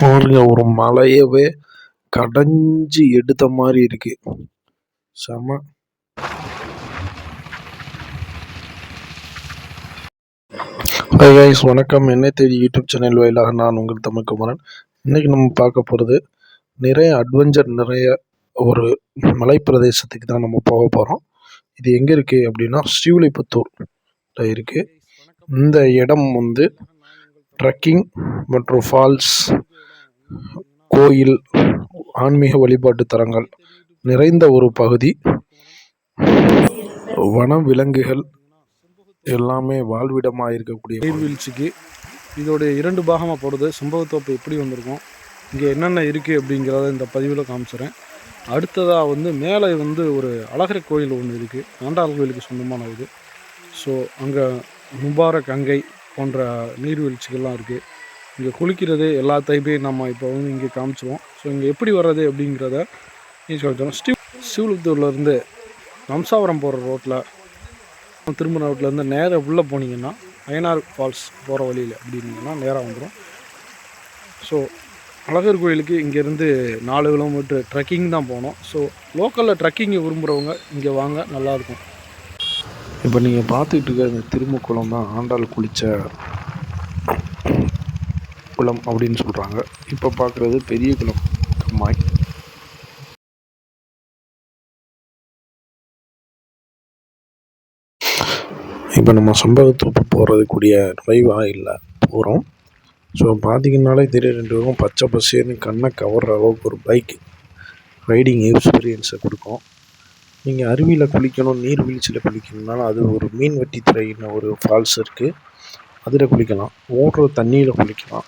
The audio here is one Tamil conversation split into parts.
பாருங்க ஒரு மலையவே கடைஞ்சி எடுத்த மாதிரி இருக்கு. செம. ஹாய் கைஸ் வணக்கம். என்னை தேடி யூடியூப் சேனல் வாயிலாக நான் உங்கள் தமிழ் குமரன். இன்னைக்கு நம்ம பார்க்க போகிறது நிறைய அட்வென்ச்சர் நிறைய ஒரு மலை பிரதேசத்துக்கு தான் நம்ம போக போகிறோம் இது எங்கே இருக்குது அப்படின்னா ஸ்ரீவில்லிபுத்தூர் இருக்குது இந்த இடம் வந்து ட்ரக்கிங் மற்றும் ஃபால்ஸ் கோயில் ஆன்மீக வழிபாட்டு தலங்கள் நிறைந்த ஒரு பகுதி. வன விலங்குகள் எல்லாமே வாழ்விடமாக இருக்கக்கூடிய நீர்வீழ்ச்சிக்கு இதோடைய இரண்டு பாகமாக போடுறது சம்பவத்தோப்பு எப்படி வந்திருக்கும்? இங்கே என்னென்ன இருக்குது அப்படிங்கிறத இந்த பதிவில் காமிச்சிடுறேன் அடுத்ததாக வந்து மேலே வந்து ஒரு அழகர் கோயில் ஒன்று இருக்குது ஆண்டாள் கோயிலுக்கு சொந்தமான இது. ஸோ அங்கே முபாரக் கங்கை போன்ற நீர்வீழ்ச்சிகள்லாம் இருக்குது இங்கே குளிக்கிறது எல்லாத்தையுமே நம்ம இப்போ வந்து இங்கே காமிச்சிருவோம். ஸோ இங்கே எப்படி வர்றது அப்படிங்கிறத இங்கே காமிச்சிடும் ஸ்ரீ சிவலுத்தூர்லேருந்து வம்சாவரம் போகிற ரோட்டில் திரும்ப ரோட்லேருந்து நேராக உள்ளே போனீங்கன்னா அயனார் ஃபால்ஸ் போகிற வழியில் அப்படின்னீங்கன்னா நேராக வந்துடும் ஸோ அழகர் கோயிலுக்கு இங்கேருந்து நாலு கிலோமீட்டர் ட்ரெக்கிங் தான் போனோம். ஸோ லோக்கலில் ட்ரெக்கிங்கை விரும்புகிறவங்க இங்கே வாங்க நல்லாயிருக்கும் இப்போ நீங்கள் பார்த்துக்கிட்டு இருக்க இந்த திருமுக்குளம் தான் ஆண்டாள் குளித்த குளம் அப்படின்னு சொல்கிறாங்க இப்போ பார்க்குறது பெரிய குளம். கம்மாய் இப்போ நம்ம சம்பவத்தோப்பு போகிறதுக்கூடிய இல்லை போகிறோம் ஸோ பார்த்தீங்கன்னாலே தெரியும் ரெண்டு பேரும் பச்சை பசேர்னு கண்ணை கவர்ற அளவுக்கு ஒரு பைக் ரைடிங் எக்ஸ்பீரியன்ஸை கொடுக்கும். நீங்கள் அருவியில் குளிக்கணும் நீர்வீழ்ச்சியில் குளிக்கணும்னாலும் அது ஒரு மீன் வெட்டி துறைன்னு ஒரு ஃபால்ஸ் இருக்குது அதில் குளிக்கலாம். ஓடுற தண்ணியில் குளிக்கலாம்.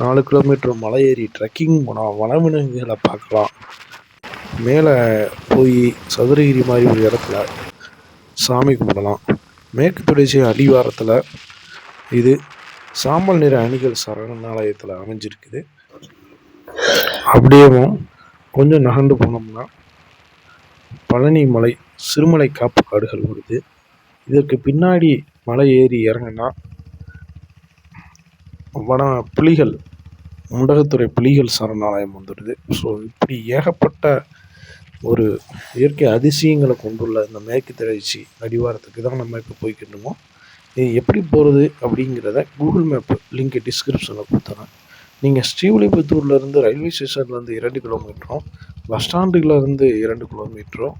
நாலு கிலோமீட்டர் மலை ஏறி ட்ரெக்கிங் போனால் வனவிலங்குகளை பார்க்கலாம். மேலே போய் சதுரகிரி மாதிரி ஒரு இடத்துல சாமி கும்பிடலாம். மேற்கு தொடர்ச்சி அடிவாரத்தில் இது சாம்பல் நிற அணிகள் சரணாலயத்தில் அமைஞ்சிருக்குது. அப்படியேவும் கொஞ்சம் நகர்ந்து போனோம்னா பழனி மலை சிறுமலை காப்பு காடுகள் வருது. இதற்கு பின்னாடி மலை ஏறி இறங்குனா வன புலிகள் முண்டகத்துறை புலிகள் சரணாலயம் வந்துடுது. ஸோ இப்படி ஏகப்பட்ட ஒரு இயற்கை அதிசயங்களை கொண்டுள்ள இந்த மேற்கு தொடர்ச்சி அடிவாரத்துக்கு தான் நம்ம இப்போ போய்க்கிட்டு இது எப்படி போகிறது அப்படிங்கிறத கூகுள் மேப் லிங்க் டிஸ்கிரிப்ஷனில் கொடுத்துறேன். நீங்கள் ஸ்ரீவில்லிபுத்தூர்லேருந்து ரயில்வே ஸ்டேஷன்லேருந்து இரண்டு கிலோமீட்டரும் பஸ் ஸ்டாண்டுலேருந்து இரண்டு கிலோமீட்டரும்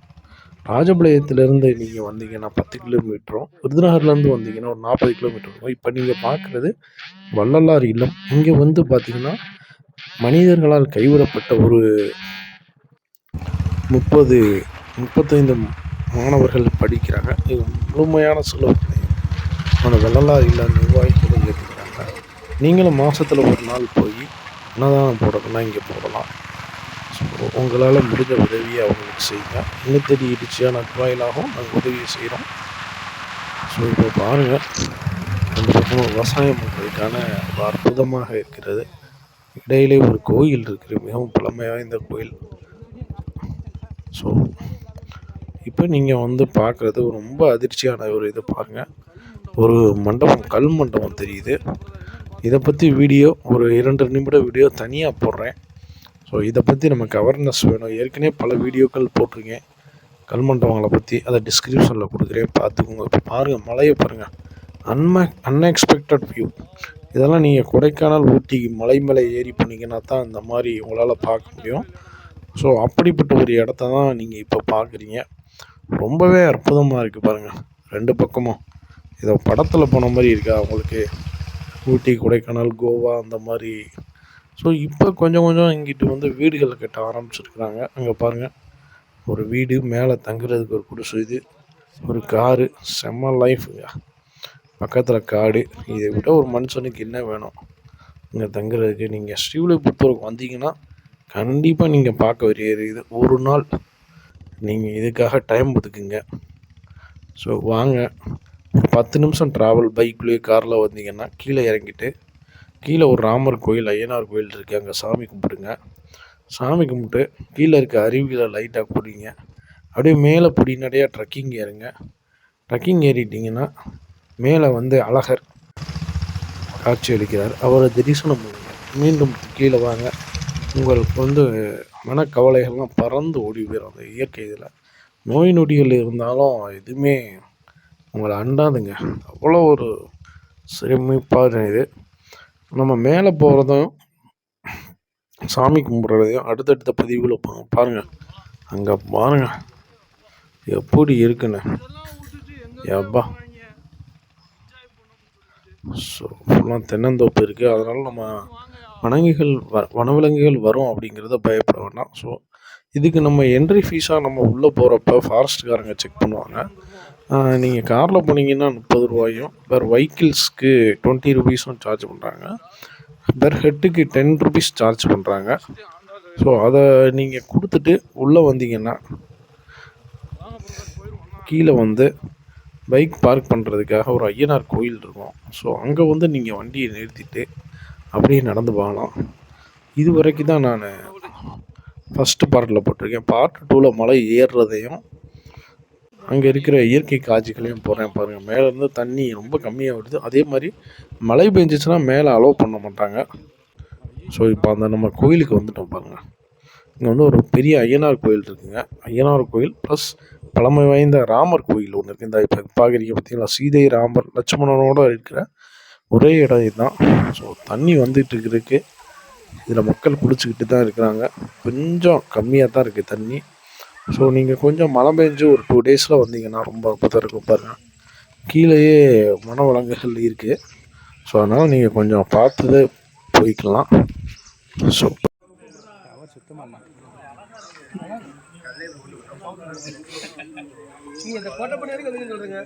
ராஜபாளையத்துலேருந்து நீங்கள் வந்தீங்கன்னா பத்து கிலோமீட்டரும் விருதுநகர்லேருந்து வந்தீங்கன்னா ஒரு நாற்பது கிலோமீட்டர் இருக்கும் இப்போ நீங்கள் பார்க்குறது வள்ளலார் இல்லம். இங்கே வந்து பார்த்தீங்கன்னா மனிதர்களால் கைவிடப்பட்ட ஒரு முப்பது முப்பத்தைந்து மாணவர்கள் படிக்கிறாங்க. இது முழுமையான செலவு அந்த வள்ளலார் இல்லம் நிர்வாகிகளும் ஏற்றுக்கிறாங்க நீங்களும் மாதத்தில் ஒரு நாள் போய் அன்னதானம் போடணும்னா இங்கே போடலாம். உங்களால் முடிஞ்ச உதவியை அவங்களுக்கு செய்யுங்க. இன்னும் தேடி இடிச்சியாக நாங்கள் உதவியை செய்கிறோம் ஸோ இப்போ பாருங்கள் அந்த பக்கம் விவசாயம் பண்ணுறதுக்கான ஒரு அற்புதமாக இருக்கிறது. இடையிலே ஒரு கோயில் இருக்குது. மிகவும் பழமை வாய்ந்த கோயில். ஸோ இப்போ நீங்கள் வந்து பார்க்குறது ரொம்ப அதிர்ச்சியான ஒரு இது பாருங்கள் ஒரு மண்டபம் கல் மண்டபம் தெரியுது. இதை பற்றி வீடியோ ஒரு இரண்டு நிமிட வீடியோ தனியாக போடுறேன். ஸோ இதை பற்றி நமக்கு அவேர்னஸ் வேணும். ஏற்கனவே பல வீடியோக்கள் போட்டிருக்கேன். கல்மண்டவங்களை பற்றி அதை டிஸ்கிரிப்ஷனில் கொடுக்குறேன். பார்த்துக்கோங்க. இப்போ பாருங்கள் மலையை பாருங்கள் அன்ம அன்எக்ஸ்பெக்டட் வியூ இதெல்லாம் நீங்கள் கொடைக்கானல் ஊட்டி மலை மேலே ஏறி போனீங்கன்னா தான் இந்த மாதிரி உங்களால் பார்க்க முடியும். ஸோ அப்படிப்பட்ட ஒரு இடத்த தான் நீங்கள் இப்போ பார்க்குறீங்க. ரொம்பவே அற்புதமாக இருக்குது பாருங்கள் ரெண்டு பக்கமும். இதை படத்தில் போன மாதிரி இருக்கா உங்களுக்கு? ஊட்டி கொடைக்கானல் கோவா அந்த மாதிரி ஸோ இப்போ கொஞ்சம் கொஞ்சம் இங்கிட்டு வந்து வீடுகள் கட்ட ஆரம்பிச்சிருக்கிறாங்க. அங்கே பாருங்கள் ஒரு வீடு மேலே தங்குறதுக்கு ஒரு குடிசை இது. ஒரு காரு. செம்ம லைஃபுங்க பக்கத்தில் காடு. இதை விட ஒரு மனுஷனுக்கு என்ன வேணும்? இங்கே தங்குறதுக்கு. நீங்கள் ஸ்ரீவில்லிபுத்தூருக்கு வந்தீங்கன்னா கண்டிப்பாக நீங்கள் பார்க்க வரையிற இது. ஒரு நாள் நீங்கள் இதுக்காக டைம் ஒதுக்குங்க. ஸோ வாங்க. பத்து நிமிஷம் ட்ராவல் பைக்லேயே காரில் வந்தீங்கன்னா கீழே இறங்கிட்டு கீழே ஒரு ராமர் கோயில் ஐயனார் கோயில் இருக்குது அங்கே சாமி கும்பிடுங்க. சாமி கும்பிட்டு கீழே இருக்க அருவிகளை லைட்டாக குடிங்க அப்படியே மேலே பொடிநடையாக ட்ரக்கிங் ஏறுங்க. ட்ரக்கிங் ஏறிட்டிங்கன்னா மேலே வந்து அழகர் காட்சி அளிக்கிறார். அவரை தரிசனம் பண்ணுங்க. மீண்டும் கீழே வாங்க. உங்களுக்கு வந்து மனக்கவலைகள்லாம் பறந்து ஓடி போயிடும் அந்த இயற்கை இதில். நோய் நொடிகள் இருந்தாலும் எதுவுமே உங்களை அண்டாதுங்க. அவ்வளோ ஒரு சிறமிப்பான இது. நம்ம மேலே போகிறதும் சாமி கும்பிட்றதையும் அடுத்தடுத்த பதிவில் பாருங்கள் அங்கே பாருங்கள் எப்படி இருக்குன்னு. எப்பா ஸோ ஃபுல்லாக தென்னந்தோப்பு இருக்குது அதனால் நம்ம வனங்கிகள் வ வனவிலங்குகள் வரும் அப்படிங்கிறத பயப்பட வேண்டாம். ஸோ இதுக்கு நம்ம என்ட்ரி ஃபீஸாக நம்ம உள்ளே போகிறப்ப ஃபாரஸ்ட்காரங்க செக் பண்ணுவாங்க. நீங்கள் காரில் போனீங்கன்னா முப்பது ரூபாயும் பெர் வெஹிக்கிள்ஸ்க்கு டுவெண்ட்டி ருபீஸும் சார்ஜ் பண்ணுறாங்க பெர் ஹெட்டுக்கு டென் ருபீஸ் சார்ஜ் பண்ணுறாங்க ஸோ அதை நீங்கள் கொடுத்துட்டு உள்ளே வந்தீங்கன்னா கீழே வந்து பைக் பார்க் பண்ணுறதுக்காக ஒரு ஐயனார் கோயில் இருக்கும். ஸோ அங்கே வந்து நீங்கள் வண்டியை நிறுத்திட்டு அப்படியே நடந்து போகலாம் இது வரைக்கும் தான் நான் ஃபஸ்ட்டு பார்ட்டில் போட்டிருக்கேன். பார்ட் டூவில் மலை ஏறுறதையும் அங்கே இருக்கிற இயற்கை காட்சிகளையும் போகிறேன் பாருங்கள் மேலேருந்து தண்ணி ரொம்ப கம்மியாக வருது. அதே மாதிரி மழை பெஞ்சிச்சுன்னா மேலே அலோவ் பண்ண மாட்டாங்க. ஸோ இப்போ அந்த நம்ம கோயிலுக்கு வந்துட்டோம் பாருங்கள் இங்கே வந்து ஒரு பெரிய ஐயனார் கோயில் இருக்குங்க. ஐயனார் கோயில் ப்ளஸ் பழமை வாய்ந்த ராமர் கோயில் ஒன்று இருக்குது இந்த இப்போ பார்க்குறீங்க பார்த்தீங்களா சீதை ராமர் லட்சுமணனோட இருக்கிற ஒரே இடம் இதுதான். ஸோ தண்ணி வந்துட்டு இருக்கு. இதில் மக்கள் குளிச்சுக்கிட்டு தான் இருக்கிறாங்க. கொஞ்சம் கம்மியாக தான் இருக்குது தண்ணி. ஸோ நீங்கள் கொஞ்சம் மழை பெஞ்சு ஒரு டூ டேஸில் வந்தீங்கன்னா ரொம்ப அற்புதம் இருக்கும் பாருங்கள் கீழேயே மன வளங்குகள் இருக்குது ஸோ அதனால் நீங்கள் கொஞ்சம் பார்த்து போய்க்கலாம். ஸோ நீங்க இந்த கோட்டை பண்ணி வரைக்கும் எதுக்கு சொல்றீங்க